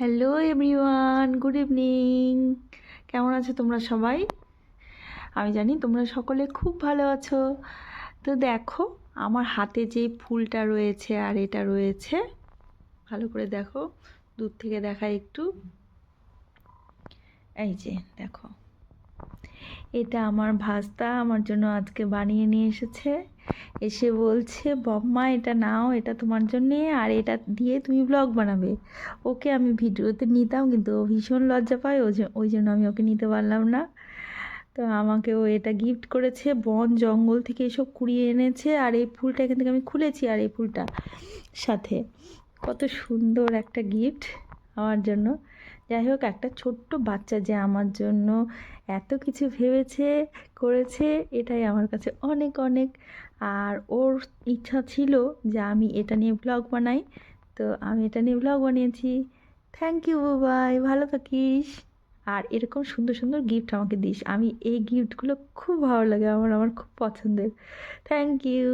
Hello everyone good evening কেমন আছো তোমরা সবাই? আমি জানি তোমরা সকলে খুব ভালো আছো। তো দেখো, আমার হাতে যে ফুলটা রয়েছে আর এটা রয়েছে, ভালো করে দেখো, দূর থেকে দেখা একটু। এই যে, দেখো। এটা আমার ভাস্তা, আমার জন্য আজকে বানিয়ে নিয়ে এসেছে। এসে বলছে, বম্মা, এটা নাও, এটা তোমার জন্যে, আর এটা দিয়ে তুমি ব্লগ বানাবে। ওকে আমি ভিডিওতে নিতাম, কিন্তু ও ভীষণ লজ্জা পায়, ওই জন্য আমি ওকে নিতে পারলাম না। তো আমাকে ও এটা গিফট করেছে, বন জঙ্গল থেকে এসব কুড়িয়ে এনেছে, আর এই ফুলটা এখান থেকে আমি খুলেছি, আর এই ফুলটা সাথে। কত সুন্দর একটা গিফট আমার জন্য। যাই হোক, একটা ছোট্ট বাচ্চা যে আমার জন্য এত কিছু ভেবেছে, করেছে, এটাই আমার কাছে অনেক অনেক। আর ওর ইচ্ছা ছিল যে আমি এটা নিয়ে ব্লগ বানাই। তো আমি এটা নিয়ে ব্লগ বানিয়েছি। থ্যাংক ইউ বাবাই। ভালো থাকিস। আর এরকম সুন্দর সুন্দর গিফট আমাকে দিস। আমি এই গিফটগুলো খুব ভালো লাগে। আমার আমার খুব পছন্দের। Thank you